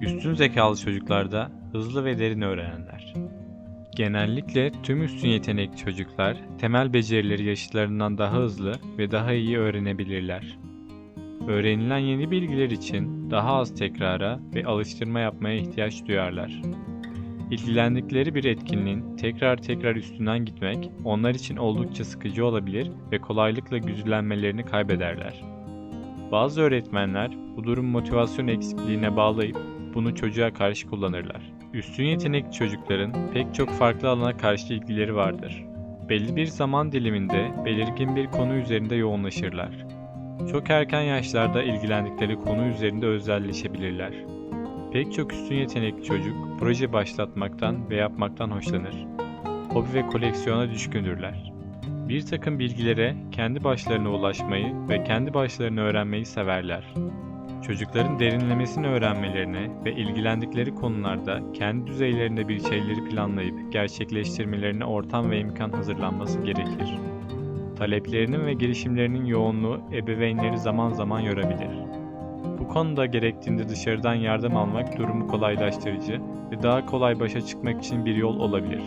Üstün zekalı çocuklarda hızlı ve derin öğrenenler. Genellikle tüm üstün yetenekli çocuklar temel becerileri yaşıtlarından daha hızlı ve daha iyi öğrenebilirler. Öğrenilen yeni bilgiler için daha az tekrara ve alıştırma yapmaya ihtiyaç duyarlar. İlgilendikleri bir etkinliğin tekrar tekrar üstünden gitmek onlar için oldukça sıkıcı olabilir ve kolaylıkla güdülenmelerini kaybederler. Bazı öğretmenler bu durum motivasyon eksikliğine bağlayıp bunu çocuğa karşı kullanırlar. Üstün yetenekli çocukların pek çok farklı alana karşı ilgileri vardır. Belli bir zaman diliminde belirgin bir konu üzerinde yoğunlaşırlar. Çok erken yaşlarda ilgilendikleri konu üzerinde özelleşebilirler. Pek çok üstün yetenekli çocuk proje başlatmaktan ve yapmaktan hoşlanır. Hobi ve koleksiyona düşkündürler. Bir takım bilgilere kendi başlarına ulaşmayı ve kendi başlarına öğrenmeyi severler. Çocukların derinlemesine öğrenmelerine ve ilgilendikleri konularda kendi düzeylerinde bir şeyleri planlayıp gerçekleştirmelerine ortam ve imkan hazırlanması gerekir. Taleplerinin ve girişimlerinin yoğunluğu ebeveynleri zaman zaman yorabilir. Bu konuda gerektiğinde dışarıdan yardım almak durumu kolaylaştırıcı ve daha kolay başa çıkmak için bir yol olabilir.